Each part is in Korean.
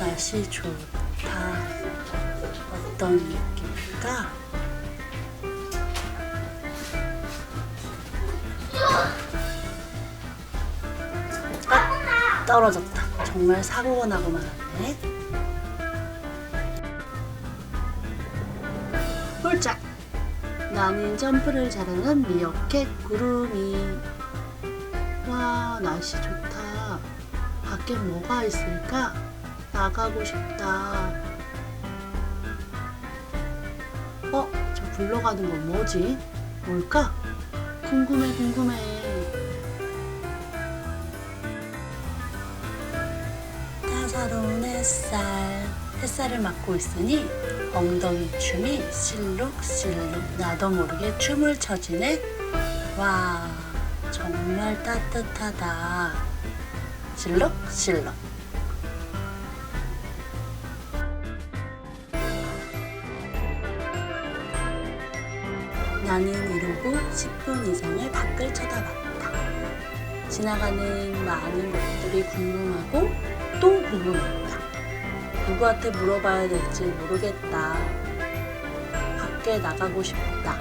날씨 좋다. 어떤 느낌일까? 아, 떨어졌다. 정말 사고가 나고 말았네. 홀짝! 나는 점프를 잘하는 미어캣 구름이. 와, 날씨 좋다. 밖에 뭐가 있을까? 나가고 싶다. 어? 저 굴러가는 건 뭐지? 뭘까? 궁금해, 궁금해. 따사로운 햇살. 햇살을 맞고 있으니 엉덩이 춤이 실룩실룩 나도 모르게 춤을 춰지네. 와, 정말 따뜻하다. 실룩실룩. 나는 이러고 10분 이상을 밖을 쳐다봤다. 지나가는 많은 것들이 궁금하고 또 궁금했다. 누구한테 물어봐야 될지 모르겠다. 밖에 나가고 싶다.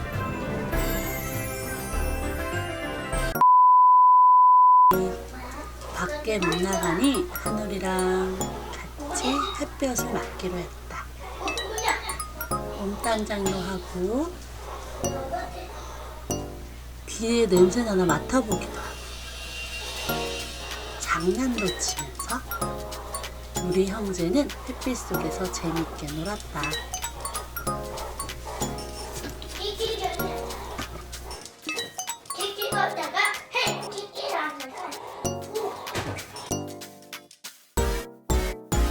밖에 못 나가니 하늘이랑 같이 햇볕을 맞기로 했다. 봄단장도 하고 귀에 냄새 나나 맡아보기도 하고 장난도 치면서 우리 형제는 햇빛 속에서 재밌게 놀았다.